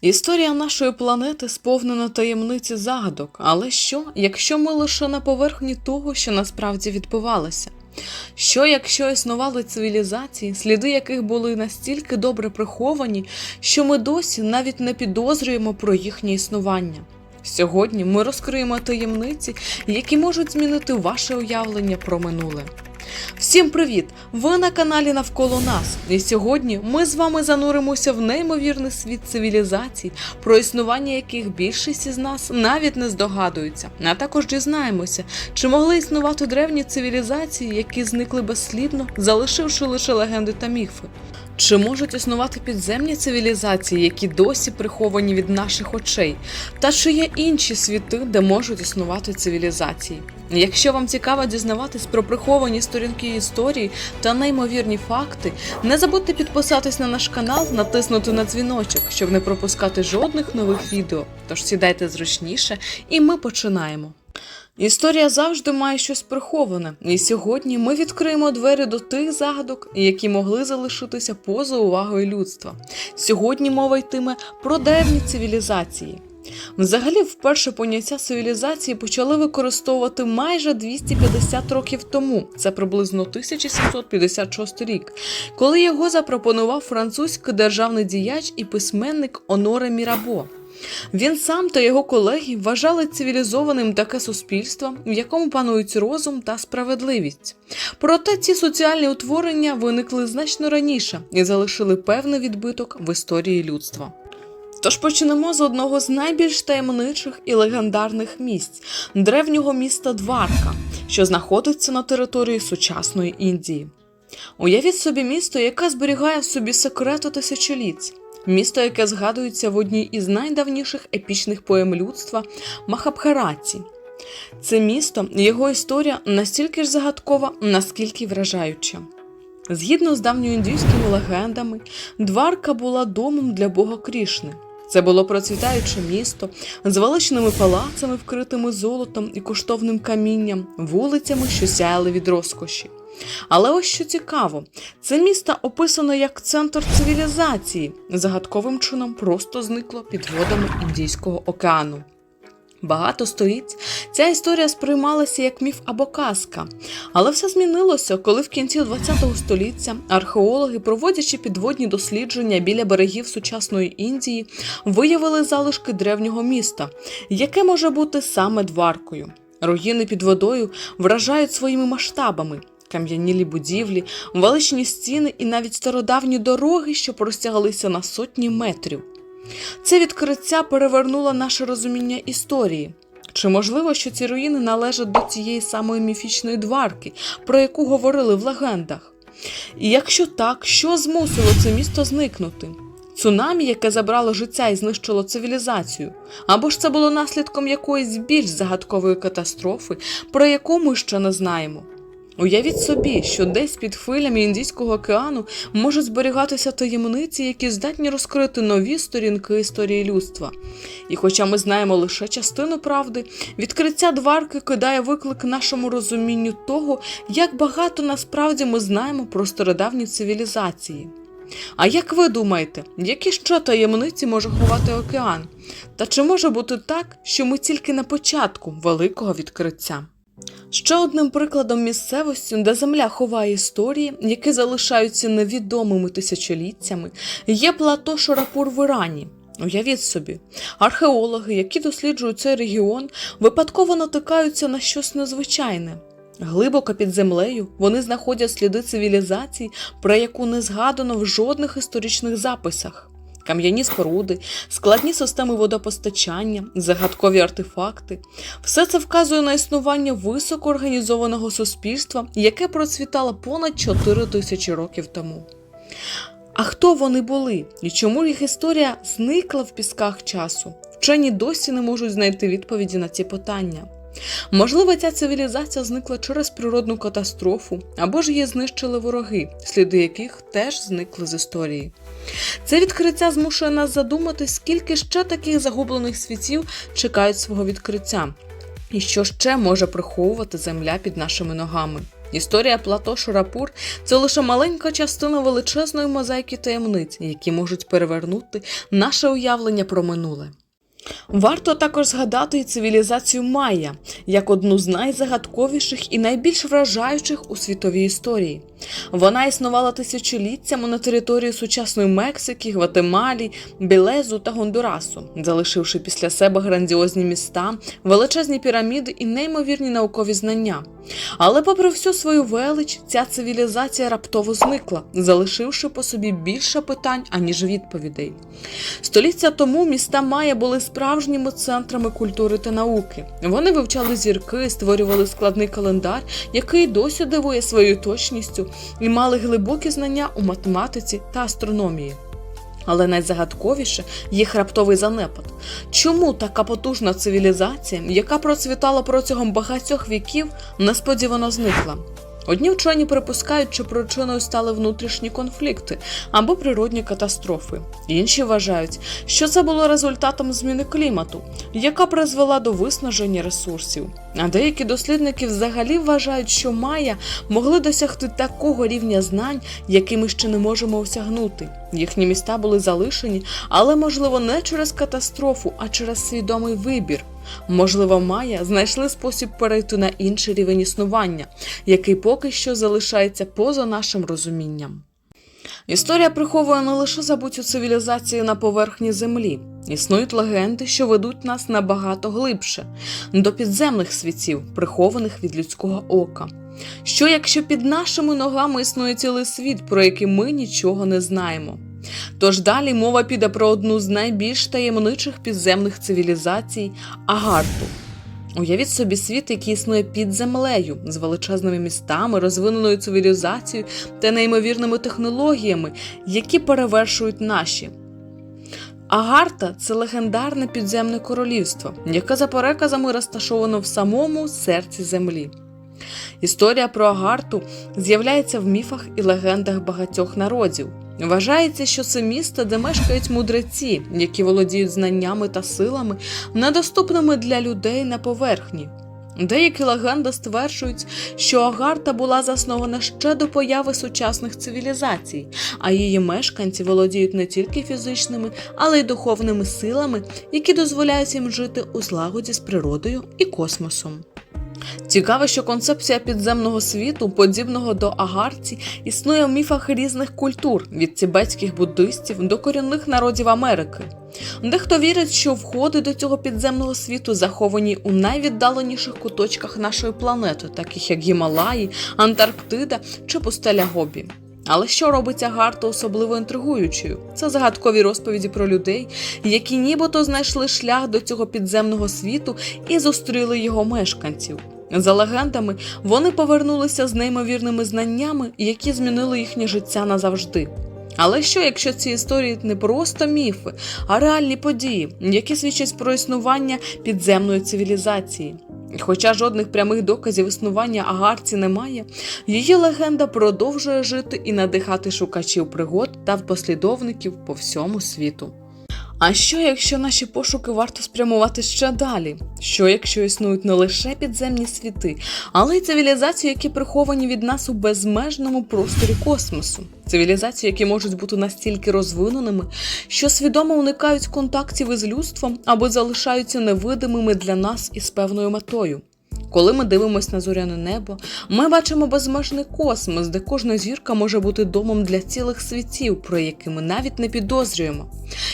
Історія нашої планети сповнена таємниці загадок, але що, якщо ми лише на поверхні того, що насправді відбувалося? Що, якщо існували цивілізації, сліди яких були настільки добре приховані, що ми досі навіть не підозрюємо про їхнє існування? Сьогодні ми розкриємо таємниці, які можуть змінити ваше уявлення про минуле. Всім привіт! Ви на каналі Навколо нас. І сьогодні ми з вами зануримося в неймовірний світ цивілізацій, про існування яких більшість із нас навіть не здогадуються. А також дізнаємося, чи могли існувати древні цивілізації, які зникли безслідно, залишивши лише легенди та міфи. Чи можуть існувати підземні цивілізації, які досі приховані від наших очей? Та чи є інші світи, де можуть існувати цивілізації? Якщо вам цікаво дізнаватись про приховані сторінки історії та неймовірні факти, не забудьте підписатись на наш канал, натиснути на дзвіночок, щоб не пропускати жодних нових відео. Тож сідайте зручніше, і ми починаємо. Історія завжди має щось приховане, і сьогодні ми відкриємо двері до тих загадок, які могли залишитися поза увагою людства. Сьогодні мова йтиме про древні цивілізації. Взагалі, вперше поняття цивілізації почали використовувати майже 250 років тому, це приблизно 1756 рік, коли його запропонував французький державний діяч і письменник Оноре Мірабо. Він сам та його колеги вважали цивілізованим таке суспільство, в якому панують розум та справедливість. Проте ці соціальні утворення виникли значно раніше і залишили певний відбиток в історії людства. Тож почнемо з одного з найбільш таємничих і легендарних місць древнього міста Дварка, що знаходиться на території сучасної Індії. Уявіть собі місто, яке зберігає в собі секрети тисячоліть. Місто, яке згадується в одній із найдавніших епічних поем людства Махабхараті. Це місто його історія настільки ж загадкова, наскільки вражаюча. Згідно з давньоіндійськими легендами, Дварка була домом для бога Крішни. Це було процвітаюче місто з величними палацами, вкритими золотом і коштовним камінням, вулицями, що сяяли від розкоші. Але ось що цікаво, це місто описано як центр цивілізації, загадковим чином просто зникло під водами Індійського океану. Багато століть ця історія сприймалася як міф або казка. Але все змінилося, коли в кінці ХХ століття археологи, проводячи підводні дослідження біля берегів сучасної Індії, виявили залишки древнього міста, яке може бути саме Дваркою. Руїни під водою вражають своїми масштабами. Кам'янілі будівлі, величні стіни і навіть стародавні дороги, що простягалися на сотні метрів. Це відкриття перевернуло наше розуміння історії. Чи можливо, що ці руїни належать до цієї самої міфічної дварки, про яку говорили в легендах? І якщо так, що змусило це місто зникнути? Цунамі, яке забрало життя і знищило цивілізацію, або ж це було наслідком якоїсь більш загадкової катастрофи, про яку ми ще не знаємо. Уявіть собі, що десь під хвилями Індійського океану можуть зберігатися таємниці, які здатні розкрити нові сторінки історії людства. І хоча ми знаємо лише частину правди, відкриття дварки кидає виклик нашому розумінню того, як багато насправді ми знаємо про стародавні цивілізації. А як ви думаєте, які ще таємниці може ховати океан? Та чи може бути так, що ми тільки на початку великого відкриття? Ще одним прикладом місцевості, де земля ховає історії, які залишаються невідомими тисячоліттями, є плато Шарапур в Ірані. Уявіть собі, археологи, які досліджують цей регіон, випадково натикаються на щось незвичайне. Глибоко під землею вони знаходять сліди цивілізації, про яку не згадано в жодних історичних записах. Кам'яні споруди, складні системи водопостачання, загадкові артефакти все це вказує на існування високоорганізованого суспільства, яке процвітало понад 4 тисячі років тому. А хто вони були і чому їх історія зникла в пісках часу? Вчені досі не можуть знайти відповіді на ці питання. Можливо, ця цивілізація зникла через природну катастрофу, або ж її знищили вороги, сліди яких теж зникли з історії. Це відкриття змушує нас задумати, скільки ще таких загублених світів чекають свого відкриття, і що ще може приховувати земля під нашими ногами. Історія Плато Шурапур це лише маленька частина величезної мозаїки таємниць, які можуть перевернути наше уявлення про минуле. Варто також згадати і цивілізацію Майя як одну з найзагадковіших і найбільш вражаючих у світовій історії. Вона існувала тисячоліттями на території сучасної Мексики, Гватемалі, Білезу та Гондурасу, залишивши після себе грандіозні міста, величезні піраміди і неймовірні наукові знання. Але, попри всю свою велич, ця цивілізація раптово зникла, залишивши по собі більше питань, аніж відповідей. Століття тому міста Майя були справжніми центрами культури та науки. Вони вивчали зірки, створювали складний календар, який досі дивує своєю точністю, і мали глибокі знання у математиці та астрономії. Але найзагадковіше їх раптовий занепад. Чому така потужна цивілізація, яка процвітала протягом багатьох віків, несподівано зникла? Одні вчені припускають, що причиною стали внутрішні конфлікти або природні катастрофи. Інші вважають, що це було результатом зміни клімату, яка призвела до виснаження ресурсів. А деякі дослідники взагалі вважають, що майя могли досягти такого рівня знань, який ми ще не можемо осягнути. Їхні міста були залишені, але можливо не через катастрофу, а через свідомий вибір. Можливо, Майя знайшли спосіб перейти на інший рівень існування, який поки що залишається поза нашим розумінням. Історія приховує не лише забуттю цивілізації на поверхні землі. Існують легенди, що ведуть нас набагато глибше, до підземних світів, прихованих від людського ока. Що якщо під нашими ногами існує цілий світ, про який ми нічого не знаємо? Тож далі мова піде про одну з найбільш таємничих підземних цивілізацій Агарту. Уявіть собі світ, який існує під землею, з величезними містами, розвиненою цивілізацією та неймовірними технологіями, які перевершують наші. Агарта це легендарне підземне королівство, яке за переказами розташовано в самому серці землі. Історія про Агарту з'являється в міфах і легендах багатьох народів. Вважається, що це місто, де мешкають мудреці, які володіють знаннями та силами, недоступними для людей на поверхні. Деякі легенди стверджують, що Агарта була заснована ще до появи сучасних цивілізацій, а її мешканці володіють не тільки фізичними, але й духовними силами, які дозволяють їм жити у злагоді з природою і космосом. Цікаво, що концепція підземного світу, подібного до агарці, існує в міфах різних культур від тібетських буддистів до корінних народів Америки. Дехто вірить, що входи до цього підземного світу заховані у найвіддаленіших куточках нашої планети, таких як Гімалаї, Антарктида чи пустеля Гобі. Але що робить Агарту особливо інтригуючою? Це загадкові розповіді про людей, які нібито знайшли шлях до цього підземного світу і зустріли його мешканців. За легендами, вони повернулися з неймовірними знаннями, які змінили їхнє життя назавжди. Але що, якщо ці історії не просто міфи, а реальні події, які свідчать про існування підземної цивілізації? Хоча жодних прямих доказів існування агарці немає, її легенда продовжує жити і надихати шукачів пригод та послідовників по всьому світу. А що, якщо наші пошуки варто спрямувати ще далі? Що, якщо існують не лише підземні світи, але й цивілізації, які приховані від нас у безмежному просторі космосу? Цивілізації, які можуть бути настільки розвиненими, що свідомо уникають контактів із людством або залишаються невидимими для нас із певною метою. Коли ми дивимося на зоряне небо, ми бачимо безмежний космос, де кожна зірка може бути домом для цілих світів, про які ми навіть не підозрюємо.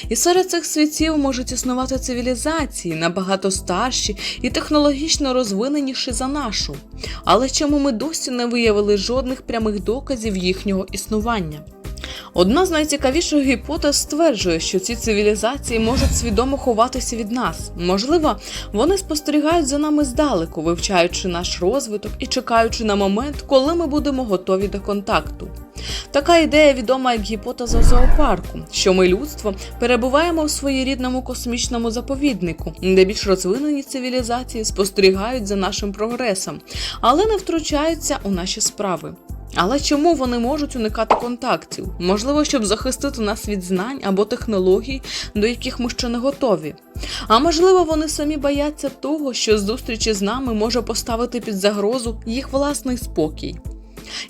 І серед цих світів можуть існувати цивілізації набагато старші і технологічно розвиненіші за нашу. Але чому ми досі не виявили жодних прямих доказів їхнього існування? Одна з найцікавіших гіпотез стверджує, що ці цивілізації можуть свідомо ховатися від нас. Можливо, вони спостерігають за нами здалеку, вивчаючи наш розвиток і чекаючи на момент, коли ми будемо готові до контакту. Така ідея відома як гіпотеза зоопарку, що ми людство перебуваємо в своєрідному космічному заповіднику, де більш розвинені цивілізації спостерігають за нашим прогресом, але не втручаються у наші справи. Але чому вони можуть уникати контактів? Можливо, щоб захистити нас від знань або технологій, до яких ми ще не готові. А можливо, вони самі бояться того, що зустрічі з нами може поставити під загрозу їх власний спокій.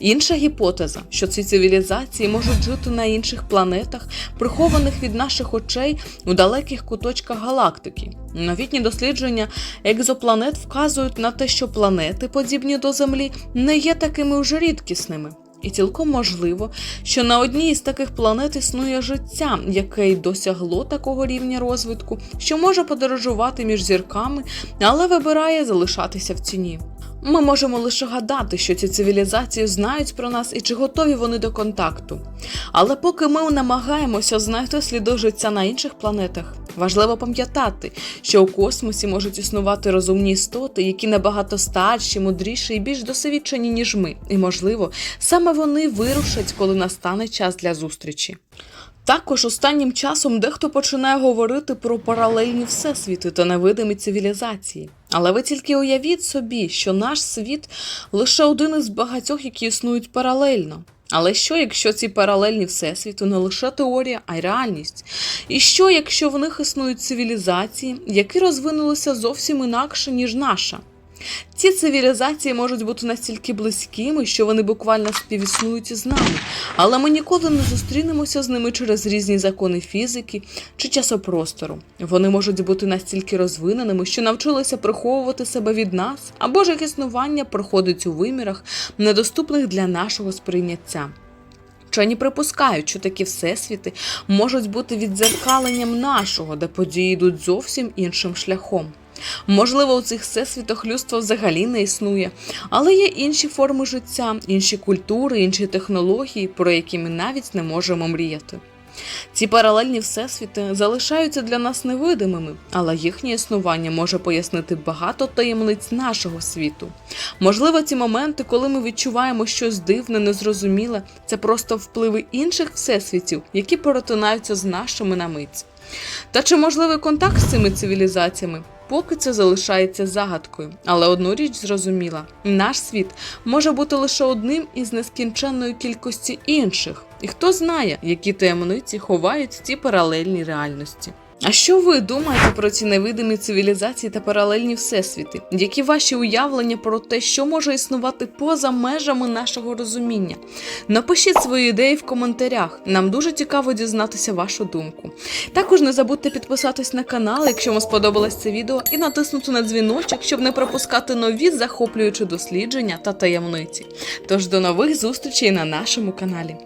Інша гіпотеза, що ці цивілізації можуть жити на інших планетах, прихованих від наших очей у далеких куточках галактики. Новітні дослідження екзопланет вказують на те, що планети, подібні до Землі, не є такими уже рідкісними. І цілком можливо, що на одній із таких планет існує життя, яке й досягло такого рівня розвитку, що може подорожувати між зірками, але вибирає залишатися в ціні. Ми можемо лише гадати, що ці цивілізації знають про нас і чи готові вони до контакту. Але поки ми намагаємося знайти сліди життя на інших планетах, важливо пам'ятати, що у космосі можуть існувати розумні істоти, які набагато старші, мудріші і більш досвідчені, ніж ми. І, можливо, саме вони вирушать, коли настане час для зустрічі. Також останнім часом дехто починає говорити про паралельні всесвіти та невидимі цивілізації. Але ви тільки уявіть собі, що наш світ лише один із багатьох, які існують паралельно. Але що, якщо ці паралельні всесвіти не лише теорія, а й реальність? І що, якщо в них існують цивілізації, які розвинулися зовсім інакше, ніж наша? Ці цивілізації можуть бути настільки близькими, що вони буквально співіснують із нами, але ми ніколи не зустрінемося з ними через різні закони фізики чи часопростору. Вони можуть бути настільки розвиненими, що навчилися приховувати себе від нас, або ж їх існування проходить у вимірах, недоступних для нашого сприйняття. Вчені припускають, що такі всесвіти можуть бути віддзеркаленням нашого, де події йдуть зовсім іншим шляхом. Можливо, у цих всесвітах людство взагалі не існує, але є інші форми життя, інші культури, інші технології, про які ми навіть не можемо мріяти. Ці паралельні всесвіти залишаються для нас невидимими, але їхнє існування може пояснити багато таємниць нашого світу. Можливо, ці моменти, коли ми відчуваємо щось дивне, незрозуміле, це просто впливи інших всесвітів, які перетинаються з нашими на мить. Та чи можливий контакт з цими цивілізаціями? Поки це залишається загадкою, але одну річ зрозуміла: наш світ може бути лише одним із нескінченної кількості інших, і хто знає, які таємниці ховають ці паралельні реальності. А що ви думаєте про ці невидимі цивілізації та паралельні всесвіти? Які ваші уявлення про те, що може існувати поза межами нашого розуміння? Напишіть свої ідеї в коментарях. Нам дуже цікаво дізнатися вашу думку. Також не забудьте підписатись на канал, якщо вам сподобалось це відео, і натиснути на дзвіночок, щоб не пропускати нові захоплюючі дослідження та таємниці. Тож до нових зустрічей на нашому каналі.